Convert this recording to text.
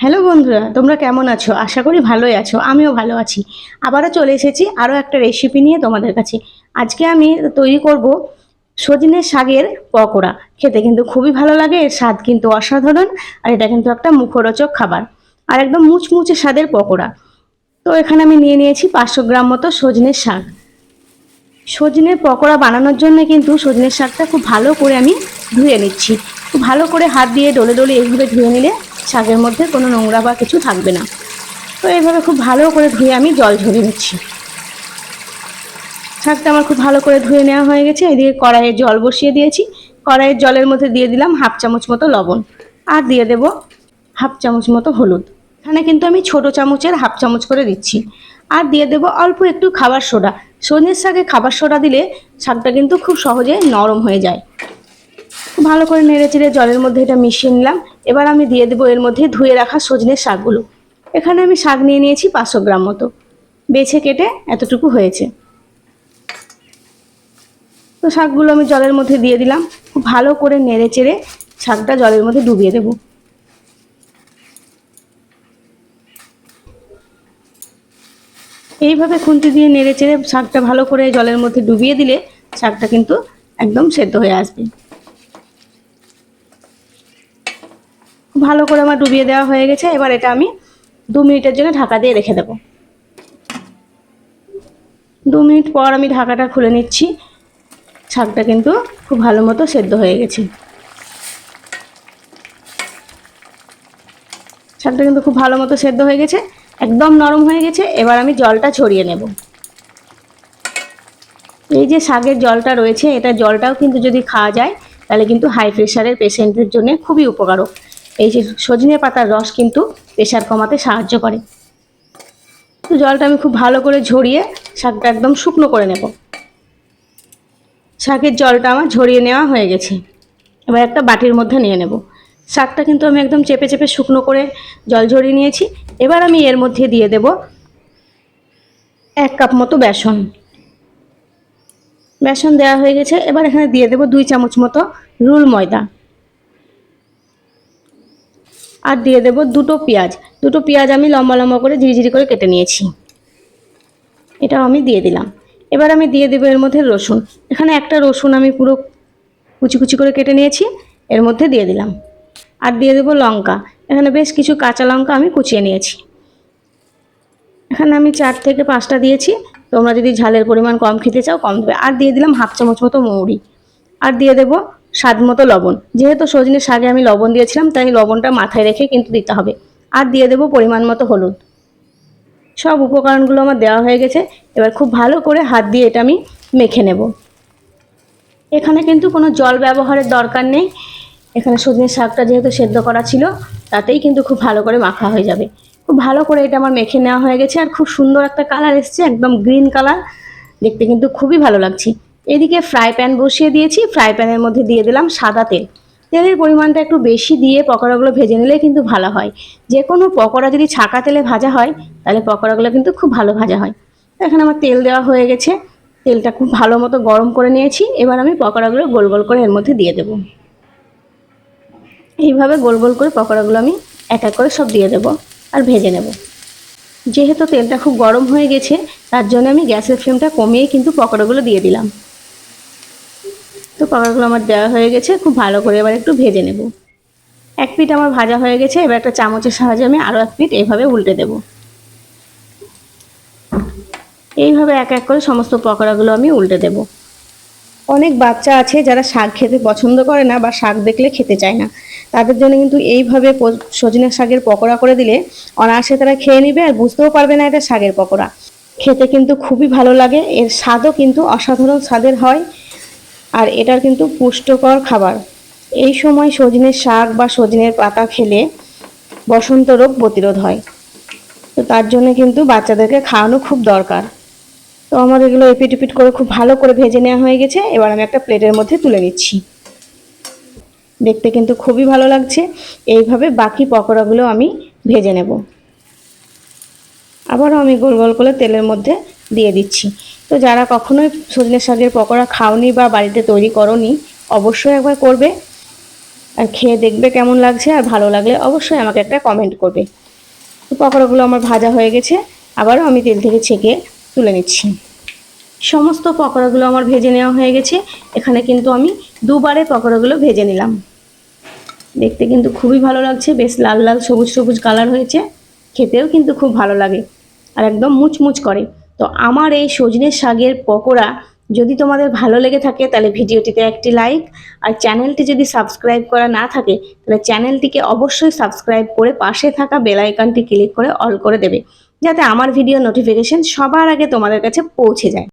Hello বন্ধুরা, তোমরা কেমন আছো? আশা করি ভালোই আছো, আমিও ভালো আছি। আবারও চলে এসেছি আরও একটা রেসিপি নিয়ে তোমাদের কাছে। আজকে আমি তৈরি করব সজনে শাকের পকোড়া। খেতে কিন্তু খুবই ভালো লাগে, এর স্বাদ কিন্তু অসাধারণ, আর এটা কিন্তু একটা মুখরোচক খাবার। আর একদম মুচমুচে স্বাদের পকোড়া। তো এখানে আমি নিয়ে নিয়েছি পাঁচশো গ্রাম মতো সজনের শাক। সজনের পকোড়া বানানোর জন্য কিন্তু সজনের শাকটা খুব ভালো করে আমি ধুয়ে নিচ্ছি। খুব ভালো করে হাত দিয়ে ডলে ডলে এইভাবে ধুয়ে নিলে শাকের মধ্যে কোনো নোংরা বা কিছু থাকবে না। তো এইভাবে খুব ভালো করে ধুয়ে আমি জল ঝরিয়ে নিচ্ছি। শাকটা আমার খুব ভালো করে ধুয়ে নেওয়া হয়ে গেছে। এদিকে কড়াইয়ে জল বসিয়ে দিয়েছি। কড়াইয়ের জলের মধ্যে দিয়ে দিলাম হাফ চামচ মতো লবণ আর দিয়ে দেব হাফ চামচ মতো হলুদ। এখানে কিন্তু আমি ছোট চামচের হাফ চামচ করে দিচ্ছি। আর দিয়ে দেব অল্প একটু খাবার সোডা। সজনের শাকে খাবার সোডা দিলে শাকটা কিন্তু খুব সহজে নরম হয়ে যায়। ভালো করে নেড়ে চেড়ে জলের মধ্যে এটা মিশিয়ে নিলাম। এবার আমি দিয়ে দেবো এর মধ্যে ধুয়ে রাখা সজনের শাকগুলো। এখানে আমি শাক নিয়ে নিয়েছি পাঁচশো গ্রাম মতো। বেছে কেটে এতটুকু হয়েছে। তো শাকগুলো আমি জলের মধ্যে দিয়ে দিলাম। খুব ভালো করে নেড়ে চেড়ে শাকটা জলের মধ্যে ডুবিয়ে দেবো। এইভাবে খুন্তি দিয়ে নেড়ে চেড়ে শাকটা ভালো করে জলের মধ্যে ডুবিয়ে দিলে শাকটা কিন্তু একদম সেদ্ধ হয়ে আসবে। ভালো করে আমার ডুবিয়ে দেওয়া হয়ে গেছে। এবার এটা আমি দু মিনিটের জন্য ঢাকা দিয়ে রেখে দেবো। দু মিনিট পর আমি ঢাকাটা খুলে নিচ্ছি। শাকটা কিন্তু খুব ভালো মতো সেদ্ধ হয়ে গেছে। শাকটা কিন্তু খুব ভালো মতো সেদ্ধ হয়ে গেছে, একদম নরম হয়ে গেছে। এবার আমি জলটা ছড়িয়ে নেব। এই যে শাকের জলটা রয়েছে, এটা জলটাও কিন্তু যদি খাওয়া যায়, তাহলে কিন্তু হাই প্রেশারের পেশেন্টের জন্য খুবই উপকারক। এই যে সজনে পাতার রস কিন্তু প্রেশার কমাতে সাহায্য করে। তো জলটা আমি খুব ভালো করে ঝরিয়ে শাকটা একদম শুকনো করে নেব। শাকের জলটা আমার ঝরিয়ে নেওয়া হয়ে গেছে। এবার একটা বাটির মধ্যে নিয়ে নেব। শাকটা কিন্তু আমি একদম চেপে চেপে শুকনো করে জল ঝরিয়ে নিয়েছি। এবার আমি এর মধ্যে দিয়ে দেব এক কাপ মতো বেসন। বেসন দেওয়া হয়ে গেছে। এবার এখানে দিয়ে দেব দুই চামচ মতো রুল ময়দা। আর দিয়ে দেব দুটো পেঁয়াজ। দুটো পেঁয়াজ আমি লম্বা লম্বা করে ঝিরিঝিরি করে কেটে নিয়েছি। এটাও আমি দিয়ে দিলাম। এবার আমি দিয়ে দেবো এর মধ্যে রসুন। এখানে একটা রসুন আমি পুরো কুচি কুচি করে কেটে নিয়েছি, এর মধ্যে দিয়ে দিলাম। আর দিয়ে দেবো লঙ্কা। এখানে বেশ কিছু কাঁচা লঙ্কা আমি কুচিয়ে নিয়েছি। এখানে আমি চার থেকে পাঁচটা দিয়েছি। তোমরা যদি ঝালের পরিমাণ কম খেতে চাও, কম দেবে। আর দিয়ে দিলাম হাফ চামচ মতো মৌরি। আর দিয়ে দেবো স্বাদ মতো লবণ। যেহেতু সজনের শাকে আমি লবণ দিয়েছিলাম, তাই লবণটা মাথায় রেখে কিন্তু দিতে হবে। আর দিয়ে দেবো পরিমাণ মতো হলুদ। সব উপকরণগুলো আমার দেওয়া হয়ে গেছে। এবার খুব ভালো করে হাত দিয়ে এটা আমি মেখে নেব। এখানে কিন্তু কোনো জল ব্যবহারের দরকার নেই। এখানে সজনের শাকটা যেহেতু সেদ্ধ করা ছিল, তাতেই কিন্তু খুব ভালো করে মাখা হয়ে যাবে। খুব ভালো করে এটা আমার মেখে নেওয়া হয়ে গেছে। আর খুব সুন্দর একটা কালার এসছে, একদম গ্রিন কালার। দেখতে কিন্তু খুবই ভালো লাগছে। এদিকে ফ্রাই প্যান বসিয়ে দিয়েছি। ফ্রাই প্যানের মধ্যে দিয়ে দিলাম সাদা তেল। তেলের পরিমাণটা একটু বেশি দিয়ে পকোড়াগুলো ভেজে নিলে কিন্তু ভালো হয়। যে কোনো পকোড়া যদি ছাকা তেলে ভাজা হয়, তাহলে পকোড়াগুলো কিন্তু খুব ভালো ভাজা হয়। এখানে আমার তেল দেওয়া হয়ে গেছে। তেলটা খুব ভালো মতো গরম করে নিয়েছি। এবার আমি পকোড়াগুলো গোল গোল করে এর মধ্যে দিয়ে দেবো। এইভাবে গোল গোল করে পকোড়াগুলো আমি এক এক করে সব দিয়ে দেবো আর ভেজে নেব। যেহেতু তেলটা খুব গরম হয়ে গেছে, তার জন্য আমি গ্যাসের ফ্লেমটা কমিয়ে কিন্তু পকোড়াগুলো দিয়ে দিলাম। পকোড়াগুলো আমার দেওয়া হয়ে গেছে, খুব ভালো করে এবার একটু ভেজে নেব। এক পিঠ আমার ভাজা হয়ে গেছে, এবার একটা চামচের সাহায্যে আমি আরও এক পিঠ এইভাবে উল্টে দেব। এইভাবে এক এক করে সমস্ত পকোড়াগুলো আমি উল্টে দেব। অনেক বাচ্চা আছে যারা শাক খেতে পছন্দ করে না বা শাক দেখলে খেতে চায় না। তাদের জন্য কিন্তু এইভাবে সজনে শাকের পকোড়া করে দিলে অনায়াসে তারা খেয়ে নেবে আর বুঝতেও পারবে না এটা শাকের পকোড়া। খেতে কিন্তু খুবই ভালো লাগে, এর স্বাদও কিন্তু অসাধারণ স্বাদের হয়। আর এটার কিন্তু পুষ্টকর খাবার। এই সময় সজনের শাক বা সজনের পাতা খেলে বসন্ত রোগ প্রতিরোধ হয়। তো তার জন্য কিন্তু বাচ্চাদেরকে খাওয়ানো খুব দরকার। তো আমার এগুলো এপিট এপিট করে খুব ভালো করে ভেজে নেওয়া হয়ে গেছে। এবার আমি একটা প্লেটের মধ্যে তুলে নিচ্ছি। দেখতে কিন্তু খুবই ভালো লাগছে। এইভাবে বাকি পকোড়াগুলো আমি ভেজে নেব। আবারও আমি গোল গোল করে তেলের মধ্যে দিয়ে দিচ্ছি। তো যারা কখনোই সজনে শাকের পকোড়া খাওনি বা বাড়িতে তৈরি করনি, অবশ্যই একবার করবে। আর খেয়ে দেখবে কেমন লাগছে, আর ভালো লাগলে অবশ্যই আমাকে একটা কমেন্ট করবে। তো পকোড়াগুলো আমার ভাজা হয়ে গেছে, আবারও আমি তেল থেকে ছেঁকে তুলে নিচ্ছি। সমস্ত পকোড়াগুলো আমার ভেজে নেওয়া হয়ে গেছে, এখানে কিন্তু আমি দুবারে পকোড়াগুলো ভেজে নিলাম। দেখতে কিন্তু খুবই ভালো লাগছে, বেশ লাল লাল সবুজ সবুজ কালার হয়েছে, খেতেও কিন্তু খুব ভালো লাগে, আর একদম মুচমুচ করে। তো আমার এই সজনের শাকের পকোড়া যদি তোমাদের ভালো লেগে থাকে, তাহলে ভিডিওটিতে একটি লাইক আর চ্যানেলটি যদি সাবস্ক্রাইব করা না থাকে, তাহলে চ্যানেলটিকে অবশ্যই সাবস্ক্রাইব করে পাশে থাকা বেল আইকনটি ক্লিক করে অল করে দেবে, যাতে আমার ভিডিও নোটিফিকেশন সবার আগে তোমাদের কাছে পৌঁছে যায়।